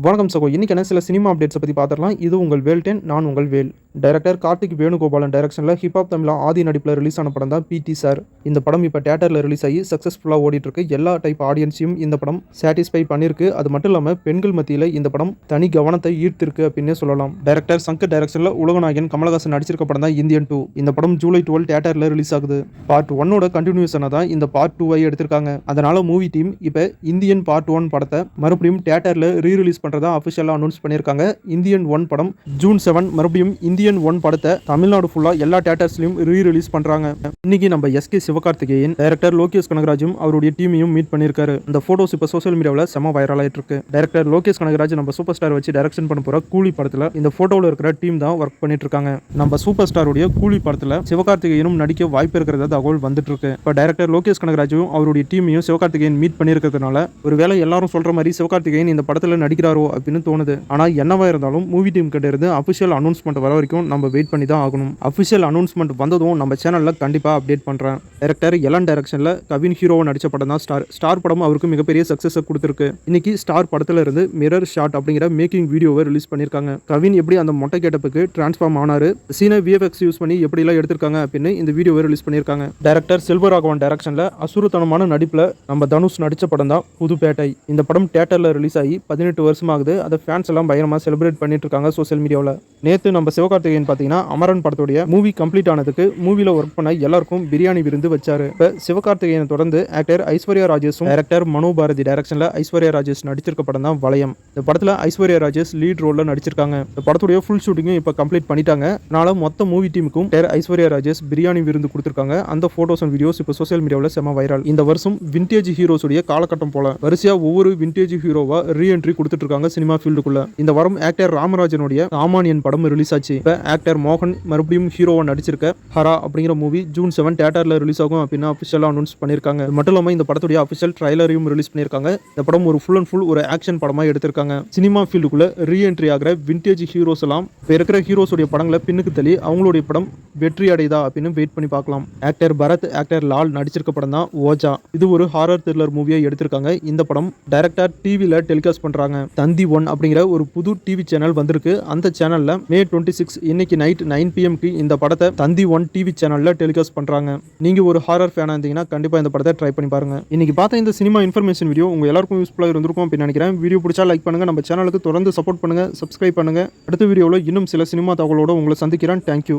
வணக்கம் சகோ. இன்னைக்கான சில சினிமா அப்டேட்ஸை பற்றி பார்த்துடலாம். இது உங்கள் வேல் டென் நான் உங்கள் வேல். டைரக்டர் கார்த்திக் வேணுகோபாலன் டைரக்ஷனில் ஹிப்ஹாப் தமிழா ஆதி நடிப்பில் ரிலீஸ் ஆன படம் தான் பிடி சார் இந்த படம் இப்போ தேட்டரில் ரிலீஸ் ஆகி சக்ஸஸ்ஃபுல்லாக ஓடிட்டுருக்கு. எல்லா டைப் ஆடியன்ஸையும் இந்த படம் சாட்டிஸ்ஃபை பண்ணியிருக்கு அது மட்டும் இல்லாமல் பெண்கள் மத்தியில் இந்த படம் தனி கவனத்தை ஈர்த்திருக்கு அப்படின்னே சொல்லலாம். டைரக்டர் சங்கர் டைரக்ஷனில் உலகநாயகன் கமலஹாசன் நடிச்சிருக்க படம் தான் இந்தியன் டூ இந்த படம் ஜூலை டுவெல் தேட்டரில் ரிலீஸ் ஆகுது. பார்ட் ஒன்னோட கண்டினியூஷனாக தான் இந்த பார்ட் டூவை எடுத்திருக்காங்க. அதனால் மூவி டீம் இப்போ இந்தியன் பார்ட் ஒன் படத்தை மறுபடியும் தேட்டரில் ரீ ரிலீஸ் பண்ணுறதா அஃபிஷியலாக அனௌன்ஸ் பண்ணியிருக்காங்க. இந்தியன் ஒன் படம் ஜூன் செவன் மறுபடியும் இந்தியன் ஒன் படத்தை தமிழ்நாடு ஃபுல்லாக எல்லா தேட்டர்ஸ்லையும் ரீ ரிலீஸ் பண்ணுறாங்க இன்னைக்கு நம்ம எஸ்கே சிவகார்த்திகேயன் டைரக்டர் லோகேஷ் கனகராஜும் அவருடைய டீமையும் மீட் பண்ணியிருக்காரு இந்த ஃபோட்டோஸ் இப்போ சோஷியல் மீடியாவில் செம வைரல் ஆயிட்டு இருக்கு டைரக்டர் லோகேஷ் கனகராஜ் நம்ம சூப்பர் ஸ்டார் வச்சு டைரக்ஷன் பண்ண போகிற கூலி படத்தில் இந்த ஃபோட்டோவில் இருக்கிற டீம் தான் ஒர்க் பண்ணிட்டு இருக்காங்க நம்ம சூப்பர் ஸ்டாருடைய கூலி படத்தில் சிவகார்த்திகேயனும் நடிக்க வாய்ப்பு இருக்கிறதா தகவல் வந்துட்டு இருக்கு இப்போ டைரக்டர் லோகேஷ் கனகராஜும் அவருடைய டீமையும் சிவகார்த்திகேயன் மீட் பண்ணியிருக்கிறதுனால ஒருவேளை எல்லாரும் சொல்ற மாதிரி சிவகார்த்திகேயன் இந்த படத்தில் நடிக்கிறாரோ அப்படின்னு தோணுது. ஆனால் என்னவா இருந்தாலும் மூவி டீம் கிட்ட இருந்து அபிஷியல் அனௌன்ஸ்மெண்ட் வர வரைக்கும் நம்ம வெயிட் பண்ணி தான் ஆகணும். அஃபிஷியல் அனௌன்ஸ்மெண்ட் வந்ததும் நம்ம சேனலில் கண்டிப்பாக அப்டேட் பண்ணுறேன் டேரக்டர் எலன் டேரக்ஷனில் கவின் ஹீரோவை நடித்த படம் தான் ஸ்டார் ஸ்டார் படமும் அவருக்கு மிகப்பெரிய சக்ஸஸை கொடுத்துருக்கு. இன்னைக்கு ஸ்டார் படத்துல இருந்து மிரர் ஷாட் அப்படிங்கிற மேக்கிங் வீடியோவை ரிலீஸ் பண்ணியிருக்காங்க. கவின் எப்படி அந்த மொட்டை கேட்டப்புக்கு டிரான்ஸ்ஃபார்ம் ஆனாரு சீன விஎஃப்எக்ஸ் யூஸ் பண்ணி எப்படிலாம் எடுத்திருக்காங்க அப்படின்னு இந்த வீடியோவை ரிலீஸ் பண்ணியிருக்காங்க. டைரக்டர் செல்வராகவன் டேரக்ஷனில் அசுரத்தனமான நடிப்பில் நம்ம தனுஷ் நடிச்ச படம் தான் புதுப்பேட்டை. இந்த படம் தேட்டரில் ரிலீஸ் ஆகி பதினெட்டு வருஷமாகுது. அதை ஃபேன்ஸ் எல்லாம் பயங்கரமாக செலிப்ரேட் பண்ணிட்டு இருக்காங்க சோஷியல் மீடியாவில் நேற்று நம்ம சிவகார்த்திகேயன் பார்த்தீங்கன்னா அமரன் படத்துடைய மூவி கம்ப்ளீட் ஆனதுக்கு மூவியில் ஒர்க் பண்ண எல்லாருக்கும் பிரியாணி விருந்து வச்சாரு. இப்போ சிவகார்த்திகேயனை தொடர்ந்து ஆக்டர் ஐஸ்வர்யா ராஜேஷும் டேரக்டர் மனோ பாரதி டைரக்ஷனில் ஐஸ்வர்யா ராஜேஷ் நடிச்சிருக்க படம் தான் வளையம். இந்த படத்தில் ஐஸ்வர்யா ராஜேஷ் லீட் ரோலில் நடிச்சிருக்காங்க. இந்த படத்துடைய ஃபுல் ஷூட்டிங்கும் இப்போ கம்ப்ளீட் பண்ணிட்டாங்க. அதனால மொத்த மூவி டீமுக்கும் டேர் ஐஸ்வர்யா ராஜேஷ் பிரியாணி விருந்து கொடுத்துருக்காங்க. அந்த ஃபோட்டோஸ் அண்ட் வீடியோஸ் இப்போ சோஷியல் மீடியாவில் செம வைரல் இந்த வருஷம் விண்டேஜ் ஹீரோஸுடைய காலகட்டம் போல வரிசையாக ஒவ்வொரு விண்டேஜ் ஹீரோவாக ரீஎன்ட்ரி கொடுத்துட்டு இருக்காங்க சினிமா ஃபீல்டுக்குள்ள இந்த வாரம் ஆக்டர் ராமராஜனுடைய ராமானியன் படம் ரிலீஸ் ஆச்சு. இப்போ ஆக்டர் மோகன் மறுபடியும் ஹீரோவை நடிச்சிருக்க ஹரா அப்படிங்கிற மூவி ஜூன் செவன் தேட்டரில் ரிலீஸ் ஆகும் அப்படின்னு அஃபிஷியலாக அனௌன்ஸ் பண்ணியிருக்காங்க. மட்டும் இல்லாமல் இந்த படத்துடைய அஃபிஷியல் ட்ரைலரையும் ரிலீஸ் பண்ணியிருக்காங்க. இந்த படம் ஒரு ஃபுல் அண்ட் ஃபுல் ஒரு ஆக்ஷன் படமாக எடுத்திருக்காங்க. சினிமா ஃபீல்டுக்குள்ள ரீஎன்ட்ரி ஆகிற விண்டேஜ் ஹீரோஸ் எல்லாம் இப்போ இருக்கிற ஹீரோஸுடைய படங்களை பின்னுக்கு தள்ளி அவங்களுடைய படம் வெற்றி அடையுதா அப்படின்னு வெயிட் பண்ணி பார்க்கலாம். ஆக்டர் பரத் ஆக்டர் லால் நடிச்சிருக்க படம் தான் ஓஜா. இது ஒரு ஹாரர் த்ரில்லர் மூவியை எடுத்திருக்காங்க. இந்த படம் டைரக்டர் டிவியில் டெலிகாஸ்ட் பண்றாங்க. தந்தி ஒன் அப்படிங்கிற ஒரு புது டிவி சேனல் வந்திருக்கு. அந்த சேனல்ல மே டுவெண்ட்டி சிக்ஸ் இன்னைக்கு நைட் நைன் பிஎம்க்கு இந்த படத்தை தந்தி ஒன் டிவி சேனல்ல டெலிகாஸ்ட் பண்றாங்க. நீங்க ஒரு ஹாரர் ஃபேனா இருந்தீங்கன்னா கண்டிப்பா இந்த படத்தை ட்ரை பண்ணி பாருங்க. இன்னைக்கு பார்த்த இந்த சினிமா இன்ஃபர்மேஷன் வீடியோ உங்க எல்லாருக்கும் யூஸ்ஃபுல்லாக இருந்திருக்கும் அப்படின்னு நினைக்கிறேன். வீடியோ பிடிச்சா லைக் பண்ணுங்க. நம்ம சேனலுக்கு தொடர்ந்து சப்போர்ட் பண்ணுங்க. சப்ஸ்கிரைப் பண்ணுங்க. அடுத்த வீடியோவில் இன்னும் சில சினிமா தகவலோட உங்களை சந்திக்கிறேன். தேங்க்யூ